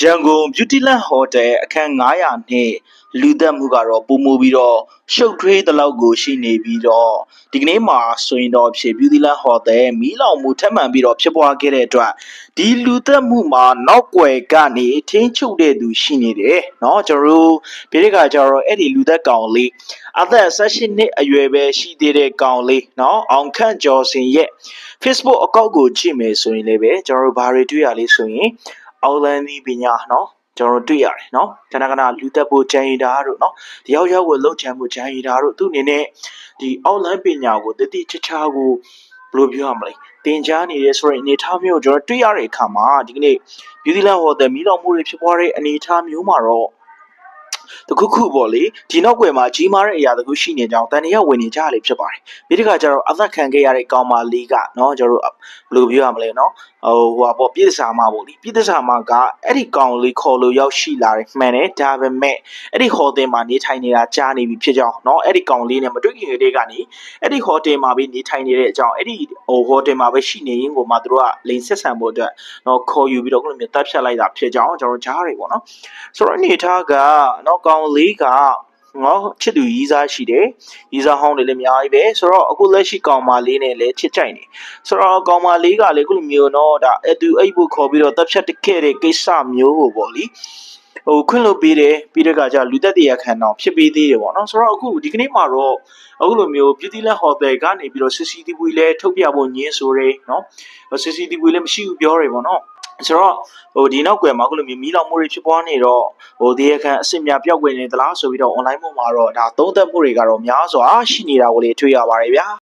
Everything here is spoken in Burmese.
ရန်ကုန် Beautyland Hotel အခန်း900နဲ့လူသက်မှုကတော့ပုံမူပြီးတော့ရှုပ်ထွေးတဲ့လောက်ကိုရှိနေပြီးတော့ဒီကနေ့မှာဆိုရင်တော့ဖြစ် Beautyland Hotel မီးလောင်မှုထပ်မံပြီးတော့ဖြစ်ပွားခဲ့တဲ့အတွက်ဒီလူသက်မှုမှာနောက်ွယ်ကနေထင်းချုပ်တဲ့သူရှိနေတယ်เนาะကျွန်တော်တို့ဒီနေ့ကကျတော့အဲ့ဒီလူသက်ကောင်လေးအသက်18နှစ်အရွယ်ပဲရှိသေးတဲ့ကောင်လေးเนาะအောင်ခန့်ကျော်စင်ရဲ့ Facebook အကောင့်ကိုကြည့်မယ်ဆိုရင်လည်းပဲကျွန်တော်တို့ဘာတွေတွေ့ရလဲဆိုရင် အောက်လန်ဒီပညာနော်ကျွန်တော်တို့တွေ့ရတယ်နော်ခဏခဏလူသက်ဖို့ကြံရည်တာတို့နော်တယောက်ယောက်ကိုလှုပ်ချမ်းဖို့ကြံရည်တာတို့သူ့အနေနဲ့ဒီအောက်လန်ပညာကိုတတိချာချာကိုဘယ်လိုပြောရမလဲသင်ကြားနေရဲဆိုရင်အနေထားမျိုးကျွန်တော်တွေ့ရတဲ့အခါမှာဒီကနေ့ Beauty Land Hotel မီးလောင်မှုတွေဖြစ်ပွားတဲ့အနေထားမျိုးမှာတော့ တခုခုပေါ့လေဒီနောက်ွယ်မှာကြီးမားတဲ့အရာတခုရှိနေကြောင်းတန်တရာဝင်နေကြရလေဖြစ်ပါတယ်ဒီတစ်ခါကျတော့အသက်ခံခဲ့ရတဲ့ကောင်မလေးကเนาะကျွန်တော်တို့ဘယ်လိုပြောရမလဲเนาะ ဟိုဟိုပါပေါ့ပြည်သစာမပေါ့လေပြည်သစာမကအဲ့ဒီကောင်လေးခေါ်လို့ရောက်ရှိလာတယ်မှန်တယ်ဒါပေမဲ့အဲ့ဒီဟိုတယ်မှာနေထိုင်နေတာကြားနေပြီဖြစ်ကြောင်းเนาะအဲ့ဒီကောင်လေးနဲ့မတွေ့ခင်ကတည်းကနေအဲ့ဒီဟိုတယ်မှာပဲနေထိုင်နေတဲ့အကြောင်းအဲ့ဒီဟိုဟိုတယ်မှာပဲရှိနေရင်ကိုမှတို့ကလိန်ဆက်ဆံဖို့အတွက်เนาะခေါ်ယူပြီးတော့ခုလိုမျိုးတပ်ဖြတ်လိုက်တာဖြစ်ကြောင်းကျွန်တော်ကြားရတယ်ပေါ့နော်ဆိုတော့အနေထားကเนาะ ะနော်ကောင်လေးကနော်ချစ်သူရီးစားရှိတယ်ရီးစားဟောင်းတွေလည်းအများကြီးပဲဆိုတော့အခုလက်ရှိကောင်မလေးနဲ့လည်းချစ်ကြိုက်နေဆိုတော့ကောင်မလေးကလည်းအခုလိုမျိုးတော့ဒါအတူအိတ်ဖို့ခေါ်ပြီးတော့တပ်ဖြတ်တခဲ့တဲ့ကိစ္စမျိုးကိုပေါ့လीဟိုခွင့်လို့ပေးတယ်ပြီးတဲ့ကကြလူသက်တရားခံတော်ဖြစ်ပေးသေးတယ်ပေါ့နော်ဆိုတော့အခုဒီကနေ့မှာတော့အခုလိုမျိုး Beauty Land Hotel ကနေပြီးတော့ CCTV လဲထုတ်ပြဖို့ညင်းဆိုရဲနော် CCTV လဲမရှိဘူးပြောတယ်ပေါ့နော် ဆိုတော့ဟိုဒီနောက်ကွယ်မှာအခုလိုမျိုးမီးလောင်မှုတွေဖြစ်ပွားနေတော့ဟိုဒီရခံအစ်စ်များပျောက်ကွယ်နေသလားဆိုပြီးတော့ online ပေါ်မှာတော့ဒါသုံးသပ်မှုတွေကတော့များစွာရှိနေတာကိုလေတွေ့ရပါတယ်ဗျာ